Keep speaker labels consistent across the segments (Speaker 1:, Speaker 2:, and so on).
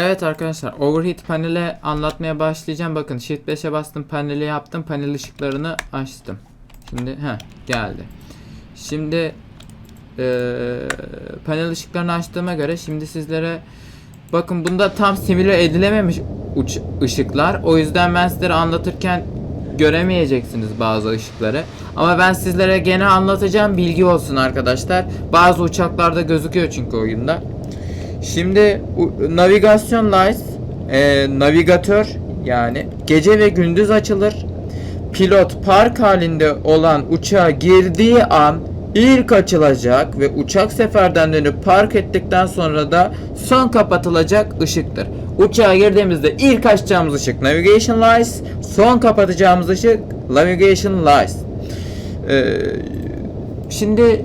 Speaker 1: Evet arkadaşlar overheat paneli anlatmaya başlayacağım. Bakın shift 5'e bastım paneli yaptım. Panel ışıklarını açtım. Şimdi he geldi. Şimdi eee, panel ışıklarını açtığıma göre şimdi sizlere bakın bunda tam simüle edilememiş uç, ışıklar. O yüzden ben sizlere anlatırken göremeyeceksiniz bazı ışıkları. Ama ben sizlere gene anlatacağım bilgi olsun arkadaşlar. Bazı uçaklarda gözüküyor çünkü oyunda. Şimdi navigasyon lights e, navigatör yani gece ve gündüz açılır. Pilot park halinde olan uçağa girdiği an ilk açılacak ve uçak seferden dönüp park ettikten sonra da son kapatılacak ışıktır. Uçağa girdiğimizde ilk açacağımız ışık navigation lights, son kapatacağımız ışık navigation lights. Ee, şimdi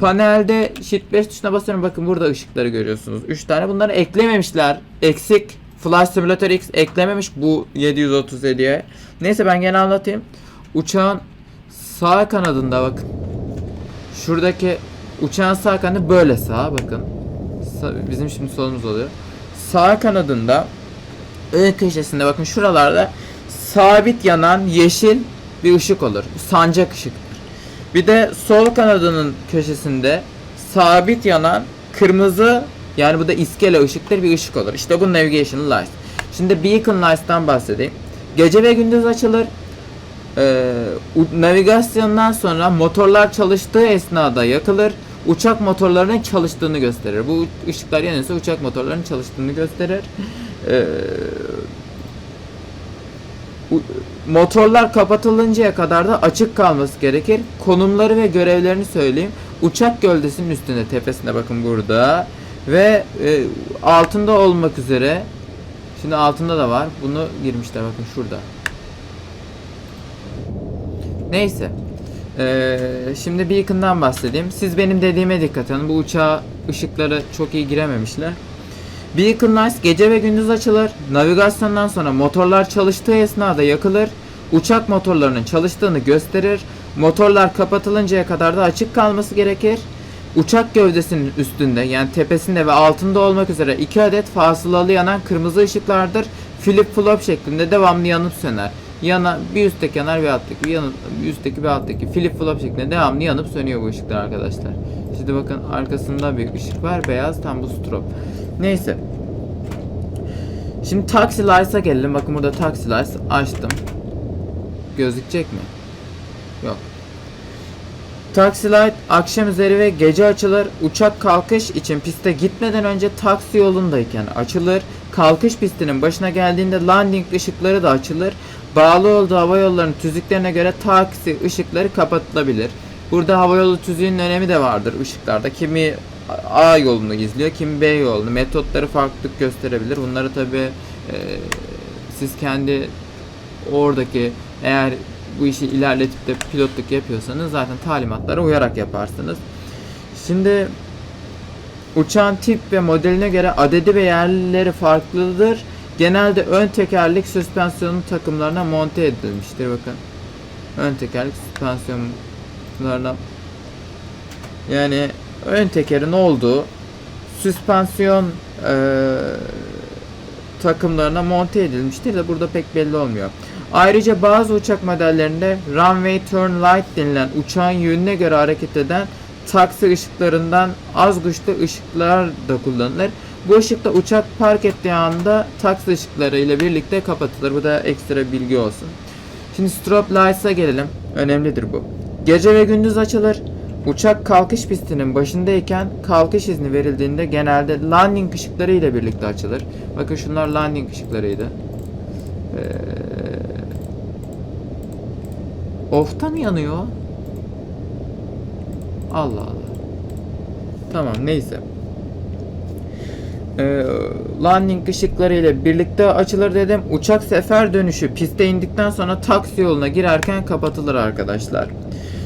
Speaker 1: Panelde Shift 5 tuşuna basıyorum. Bakın burada ışıkları görüyorsunuz. 3 tane. Bunları eklememişler. Eksik. Flash Simulator X eklememiş bu 737'ye. Neyse ben gene anlatayım. Uçağın sağ kanadında bakın. Şuradaki uçağın sağ kanadı böyle sağ bakın. Bizim şimdi solumuz oluyor. Sağ kanadında ön köşesinde bakın şuralarda sabit yanan yeşil bir ışık olur. Sancak ışıktır. Bir de sol kanadının köşesinde sabit yanan kırmızı yani bu da iskele ışıktır bir ışık olur. İşte bu navigation lights. Şimdi beacon lights'tan bahsedeyim. Gece ve gündüz açılır. Ee, navigasyondan sonra motorlar çalıştığı esnada yakılır. Uçak motorlarının çalıştığını gösterir. Bu ışıklar yanıyorsa uçak motorlarının çalıştığını gösterir. Ee, motorlar kapatılıncaya kadar da açık kalması gerekir. Konumları ve görevlerini söyleyeyim. Uçak gövdesinin üstünde, tepesinde bakın burada ve e, altında olmak üzere. Şimdi altında da var. Bunu girmişler bakın şurada. Neyse. Ee, şimdi Beacon'dan bahsedeyim. Siz benim dediğime dikkat edin. Bu uçağa ışıkları çok iyi girememişler. Beacon Lights gece ve gündüz açılır. Navigasyondan sonra motorlar çalıştığı esnada yakılır. Uçak motorlarının çalıştığını gösterir. Motorlar kapatılıncaya kadar da açık kalması gerekir. Uçak gövdesinin üstünde yani tepesinde ve altında olmak üzere iki adet fasılalı yanan kırmızı ışıklardır. Flip flop şeklinde devamlı yanıp söner. Yana bir üstteki yanar bir alttaki bir, yanı, bir üstteki bir alttaki flip flop şeklinde devamlı yanıp sönüyor bu ışıklar arkadaşlar. Şimdi bakın arkasında bir ışık var beyaz tam bu strop. Neyse. Şimdi taxi lights'a gelelim. Bakın burada taxi lights açtım. Gözükecek mi? Yok. Taxi akşam üzeri ve gece açılır. Uçak kalkış için piste gitmeden önce taksi yolundayken açılır. Kalkış pistinin başına geldiğinde landing ışıkları da açılır. Bağlı olduğu hava yollarının tüzüklerine göre taksi ışıkları kapatılabilir. Burada havayolu tüzüğünün önemi de vardır ışıklarda. Kimi A yolunu izliyor, kimi B yolunu. Metotları farklılık gösterebilir. Bunları tabi siz kendi oradaki eğer bu işi ilerletip de pilotluk yapıyorsanız zaten talimatlara uyarak yaparsınız. Şimdi uçağın tip ve modeline göre adedi ve yerleri farklıdır. Genelde ön tekerlek süspansiyonun takımlarına monte edilmiştir bakın. Ön tekerlek süspansiyonlarına yani ön tekerin olduğu süspansiyon eee, takımlarına monte edilmiştir de burada pek belli olmuyor. Ayrıca bazı uçak modellerinde runway turn light denilen uçağın yönüne göre hareket eden taksi ışıklarından az güçlü ışıklar da kullanılır. Bu ışıkta uçak park ettiği anda taksi ışıkları ile birlikte kapatılır. Bu da ekstra bilgi olsun. Şimdi strobe lights'a gelelim. Önemlidir bu. Gece ve gündüz açılır. Uçak kalkış pistinin başındayken kalkış izni verildiğinde genelde landing ışıkları ile birlikte açılır. Bakın şunlar landing ışıklarıydı. Ee, off'ta mı yanıyor? Allah Allah. Tamam neyse. Ee, landing ışıkları ile birlikte açılır dedim. Uçak sefer dönüşü piste indikten sonra taksi yoluna girerken kapatılır arkadaşlar.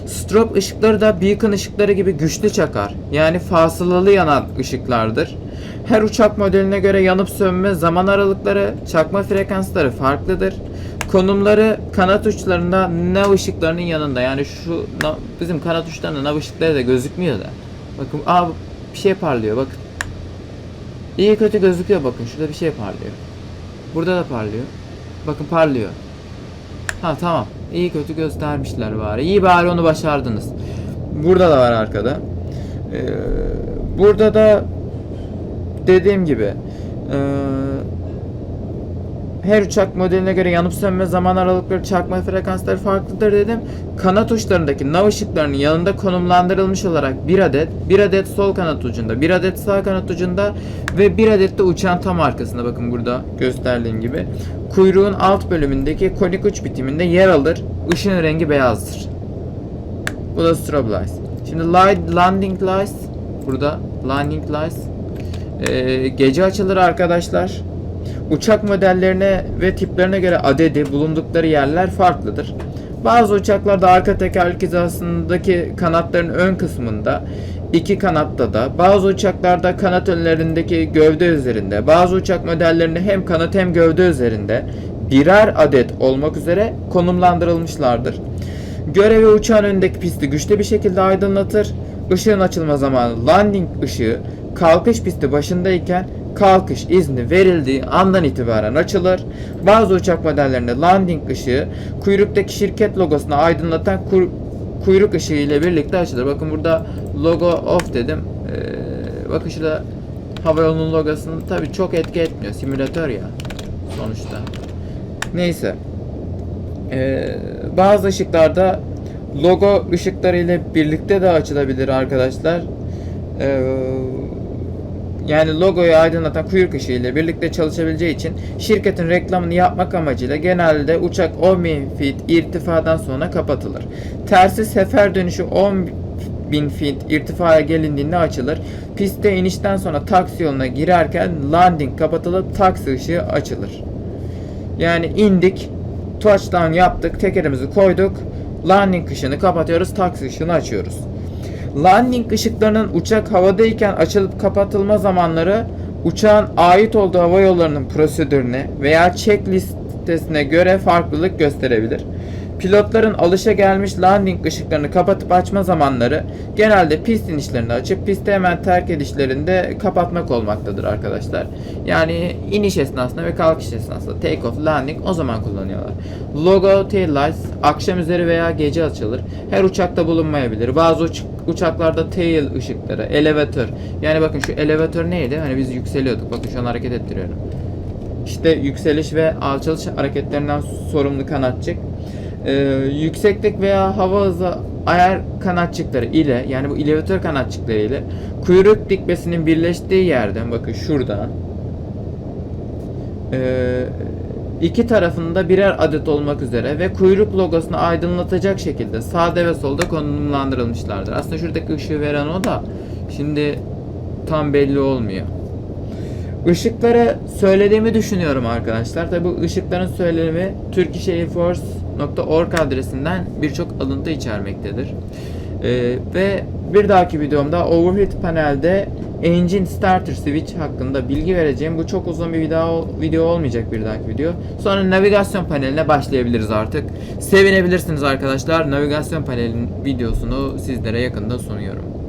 Speaker 1: Strobe ışıkları da beacon ışıkları gibi güçlü çakar. Yani fasılalı yanan ışıklardır. Her uçak modeline göre yanıp sönme zaman aralıkları, çakma frekansları farklıdır. Konumları kanat uçlarında nav ışıklarının yanında. Yani şu bizim kanat uçlarında nav ışıkları da gözükmüyor da. Bakın aa bir şey parlıyor bakın. İyi kötü gözüküyor bakın şurada bir şey parlıyor. Burada da parlıyor. Bakın parlıyor. Ha tamam. İyi kötü göstermişler bari. İyi bari onu başardınız. Burada da var arkada. Ee, burada da dediğim gibi ee, her uçak modeline göre yanıp sönme zaman aralıkları, çarpma frekansları farklıdır dedim. Kanat uçlarındaki nav ışıklarının yanında konumlandırılmış olarak bir adet, bir adet sol kanat ucunda, bir adet sağ kanat ucunda ve bir adet de uçağın tam arkasında bakın burada gösterdiğim gibi. Kuyruğun alt bölümündeki konik uç bitiminde yer alır. Işığın rengi beyazdır. Bu da strobe lights. Şimdi light landing lights burada landing lights ee, gece açılır arkadaşlar. Uçak modellerine ve tiplerine göre adedi bulundukları yerler farklıdır. Bazı uçaklarda arka tekerlek hizasındaki kanatların ön kısmında, iki kanatta da, bazı uçaklarda kanat önlerindeki gövde üzerinde, bazı uçak modellerinde hem kanat hem gövde üzerinde birer adet olmak üzere konumlandırılmışlardır. Görevi uçağın önündeki pisti güçlü bir şekilde aydınlatır. Işığın açılma zamanı landing ışığı kalkış pisti başındayken kalkış izni verildiği andan itibaren açılır. Bazı uçak modellerinde landing ışığı kuyruktaki şirket logosunu aydınlatan kuyruk ışığı ile birlikte açılır. Bakın burada logo off dedim. Ee, bakın şurada havayolunun logosunu tabi çok etki etmiyor. Simülatör ya sonuçta. Neyse. Ee, bazı ışıklarda logo ışıkları ile birlikte de açılabilir arkadaşlar. Ee, yani logoyu aydınlatan kuyruk ışığı birlikte çalışabileceği için şirketin reklamını yapmak amacıyla genelde uçak 10.000 feet irtifadan sonra kapatılır. Tersi sefer dönüşü 10.000 feet irtifaya gelindiğinde açılır. Piste inişten sonra taksi yoluna girerken landing kapatılıp taksi ışığı açılır. Yani indik, touchdown yaptık, tekerimizi koyduk, landing ışığını kapatıyoruz, taksi ışığını açıyoruz. Landing ışıklarının uçak havadayken açılıp kapatılma zamanları uçağın ait olduğu hava yollarının prosedürüne veya checklistesine göre farklılık gösterebilir. Pilotların alışa gelmiş landing ışıklarını kapatıp açma zamanları genelde pist inişlerinde açıp pisti hemen terk edişlerinde kapatmak olmaktadır arkadaşlar. Yani iniş esnasında ve kalkış esnasında take off, landing o zaman kullanıyorlar. Logo tail lights akşam üzeri veya gece açılır. Her uçakta bulunmayabilir. Bazı uç- uçaklarda tail ışıkları, elevatör. Yani bakın şu elevatör neydi? Hani biz yükseliyorduk. Bakın şu an hareket ettiriyorum. İşte yükseliş ve alçalış hareketlerinden sorumlu kanatçık. Ee, yükseklik veya hava hızı ayar kanatçıkları ile yani bu elevatör kanatçıkları ile kuyruk dikmesinin birleştiği yerden bakın şuradan ee, iki tarafında birer adet olmak üzere ve kuyruk logosunu aydınlatacak şekilde sağda ve solda konumlandırılmışlardır. Aslında şuradaki ışığı veren o da şimdi tam belli olmuyor. Işıkları söylediğimi düşünüyorum arkadaşlar. Tabi bu ışıkların söylemi turkishairforce.org adresinden birçok alıntı içermektedir. Ee, ve bir dahaki videomda overheat panelde engine starter switch hakkında bilgi vereceğim. Bu çok uzun bir video, video olmayacak bir dahaki video. Sonra navigasyon paneline başlayabiliriz artık. Sevinebilirsiniz arkadaşlar. Navigasyon panelinin videosunu sizlere yakında sunuyorum.